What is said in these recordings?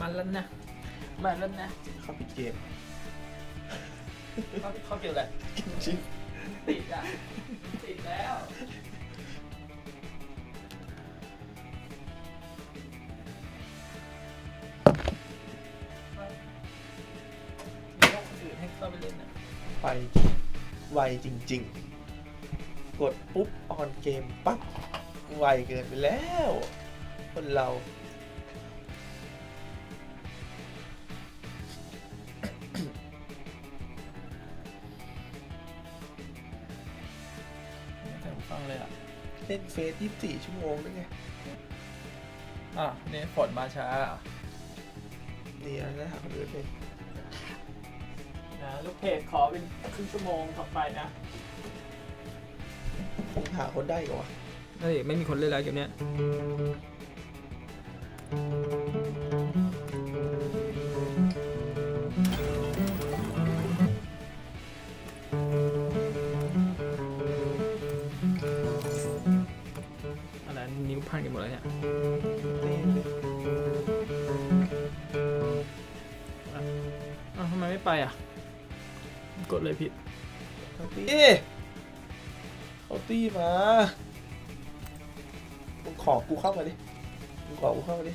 มันแล้วนะมันแล้วนะเข้าปิดเกมเขาเขาเกี่ยวอะไรจริงติดอะ ติดแล้ว มีโลกคนอื่นให้เข้าไปเล่นนะๆไปไวจริง ๆ กดปุ๊บออนเกมปั๊บไวเกินไปแล้ว คนเรา เลยอะเล่นเฟซ24ชั่วโมงด้วยไงอะเนี่ยฝนมาช้าอะดีนะนะหาคนอื่นเลยนะลูกเพจขอเป็นครึ่งชั่วโมงต่อไปนะมึงหาคนได้เหรอวะเฮ้ยไม่มีคนเล่นแล้วเกมเนี้ย ไมไม่ไปอะ กดเลยผิดเขาตีเขาตีมามึงขอกูเข้ามาดิมึงขอกูเข้ามาดิ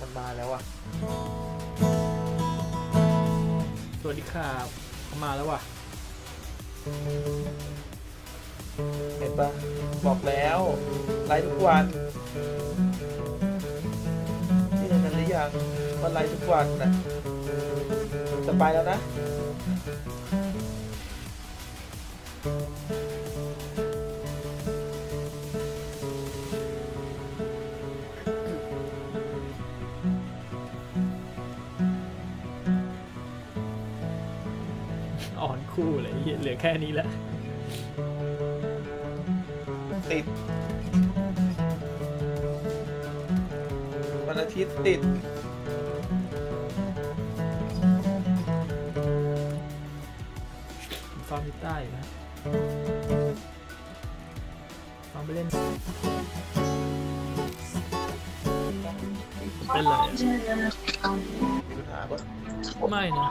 มันมาแล้วอะ สวัสดีครับเขามาแล้วว่ะ เห็นปะบอกแล้วไลฟ์ทุกวันนี่เห็นนั้นหรือยังว่าไลฟ์ทุกวันนะจะไปแล้วนะ คู่เลยเหี้ยเหลือแค่นี้แหละติด วันอาทิตย์ติดฟาร์มที่ใต้นะฟาร์มไปเล่นเป็นไรอะมีปัญหาปะไม่นะ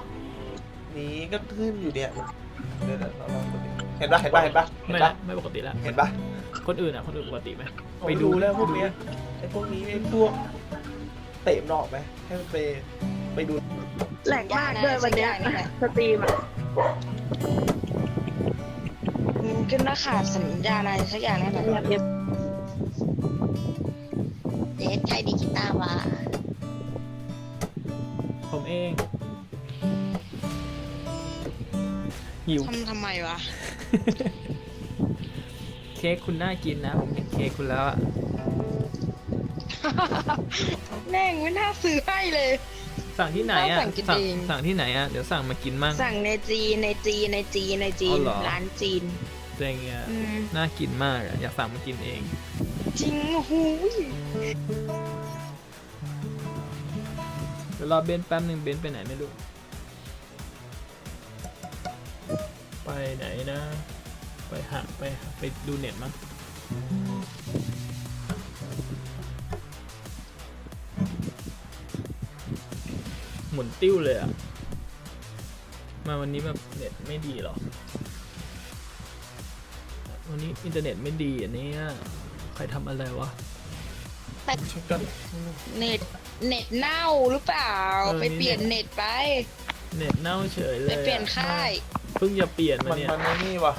นี้ก็ขึ้นอยู่เนี่ยเดี๋ยวๆเราลองดูดิเห็นปะเห็นปะเห็นปะเห็ไม่นปะนะไม่ปกติแล้วเห็นปะคนอื่นอะคนอื่นปกติไหมไปดูแล้วพวกเนี้ยไอ้พวกนี้ไอ้พวกเตะมันออกไหมให้มันไปไปดู แหลกมากด้วยวันเนี้ยสตรีมอะมันขึ้นว่าขาดสัญญาณอะไรสักอย่างนั่นแหละเดี๋ยวเดทใครดีกีตาร์วะผมเอง หิว ทำทำไมวะ เค้กคุณน่ากินนะ ผมเห็นเค้กคุณแล้วอะแม่งไม่น่าซื้อให้เลย สั่งที่ไหนอะสั่งกินสั่งเอง สั่งที่ไหนอะเดี๋ยวสั่งมากินมั่ง สั่งในจีนในจีนในจีนในจีน อ๋อเหรอ ร้านจีน เจ๋งอะอืม น่ากินมากอะอยากสั่งมากินเอง จริงหูยเดี๋ยวรอเบนแป๊บหนึ่งเบนไปไหนไม่รู้ ไปไหนนะ ไปหาไปหาไปดูเน็ตมั้งหมุนติ้วเลยอะมาวันนี้แบบเน็ตไม่ดีเหรอ วันนี้อินเทอร์เน็ตไม่ดีอันนี้ใครทำอะไรวะเช็คกันเน็ตเน็ตเน่าหรือเปล่าเออไปเปลี่ยนนี่เน็ตไป เน็ตเน่าเฉยเลไปยอะเปลี่ยนค่าย เพิ่งจะเปลี่ยนมามันเนี่ยมันไม่นี่ว่ะ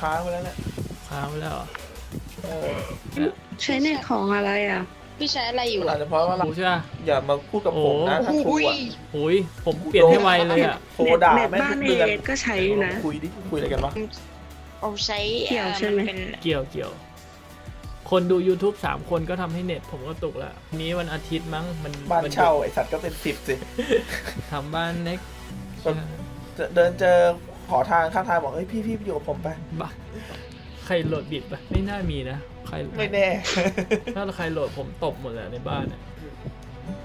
ค้างไปแล้วเนี่ยค้างไปแล้วเหรอเออใช้เน็ตของอะไรอะ พี่ใช้อะไรอยู่อาจอะจะเพราะว่าเราโอ้ใช่ปะ อย่ามาพูดกับผมนะถ้าครูอุ้ยอะโอ้ยผมเปลี่ยนให้ไวเลยอะ โทรด่าเน็ตแม่บ้าทุนกเอเดือนก็ใช้นะ คุยดิคุยอะไรกันวะเอาใช้เกี่ยวอ่อใช่ไหม นเป็นเกี่ยวเกี่ยว คนดู YouTube สามคนก็ทำให้เน็ตผมก็ตกแล้วนี้วันอาทิตย์มั้งมันบ้านมัเช่าไอสัตว์ก็เป็นสิบสิ ทำบ้านเน็กแบบจะ เดินเจอขอทางข้างทางบอกเฮ้ยพี่พี่อยู่กับผมไปบ้าใครโหลดบิดปะไม่น่ามีนะใครไม่แน่ ถ้าใครโหลดผมตบหมดเลยในบ้านอะ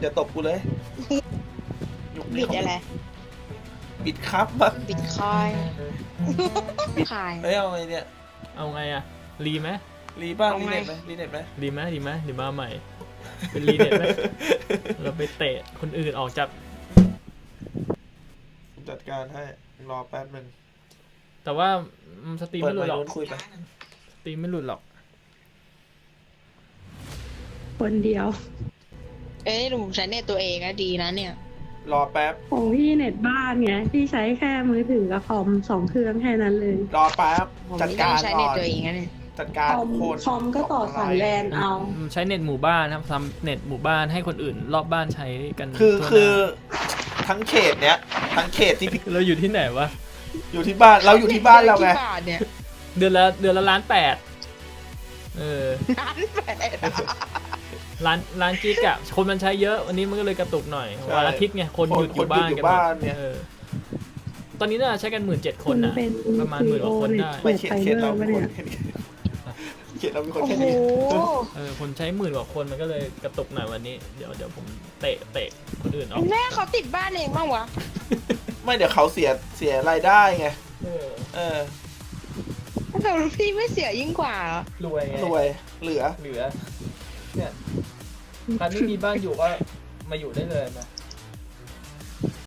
อย่าตบกูเลยยุคบินี้ดอะไร บิดครับมั้งบิตคอยขาย เฮ้ยเอาไงเนี่ยเอาไงอะรีไหมรีบ้างเอารีไง เน็ตไหมรีเน็ตไหมรีไหมรีไหมหรือมาใหม่ เป็นรีเน็ตไหมเราไปเตะคนอื่นออกจากผม จัดการให้รอแป๊บหนึ่งแต่ว่าอืมสตรีมเปิดไม่หไมลุดหรอกค์นู้นคุยไปสตรีมไม่หลุดหรอก คนเดียวเอ้ยหนูใช้เน็ตตัวเองอะดีนะเนี่ย รอแป๊บ ของพี่เน็ตบ้านไงพี่ใช้แค่มือถือกับคอมสองเครื่องแค่นั้นเลย รอแป๊บ ผมจัดนี่กาต้อรงใช้ก่เน็ตอนตัวเองนะเนี่ยจัดการคอมคนคอมก็ต่อสายแลนเอาอืมใช้เน็ตหมู่บ้านนะครับทำเน็ตหมู่บ้านให้คนอื่น รอบบ้านใช้กันคือทั่วหน้าคือ ทั้งเขตเนี้ยทั้งเขตที่พี่เราอยู่ที่ไหนวะ อยู่ที่บ้านเราอยู่ที่บ้านเราไงที่บาทเนี่ยเดือนละเดือนละล้านแปดเออล้านแปดร้านร้านกิ๊กอะคนมันใช้เยอะวันนี้มันก็เลยกระตุกหน่อยใช่วันอาทิตย์ไงคนหยุดอยู่คนบ้านหยุดอยู่กันหมดบ้านเนี่ยออตอนนี้น่าจะใช้กันหมื่นเจ็ดคนอะเป็นประมาณหมื่นกว่าคนได้ไม่เขตเขตเราไฟมีเบอร์คนปะ เนี่ยแค่นี้เขตเรามีคนโอ้แค่โหนี้เออคนใช้หมื่นกว่าคนมันก็เลยกระตุกหน่อยวันนี้ เดี๋ยวเดี๋ยวผมเตะเตะคนอื่นออกแม่เขาติดบ้านเองบ้างวะไม่เดี๋ยวเขาเสียเสียรายได้ไงเออเออแต่พี่ไม่เสียยิ่งกว่าเหรอรวยไงรวยเหลือเหลือเนี่ยใครไม่มีบ้านอยู่ก็มาอยู่ได้เลยมา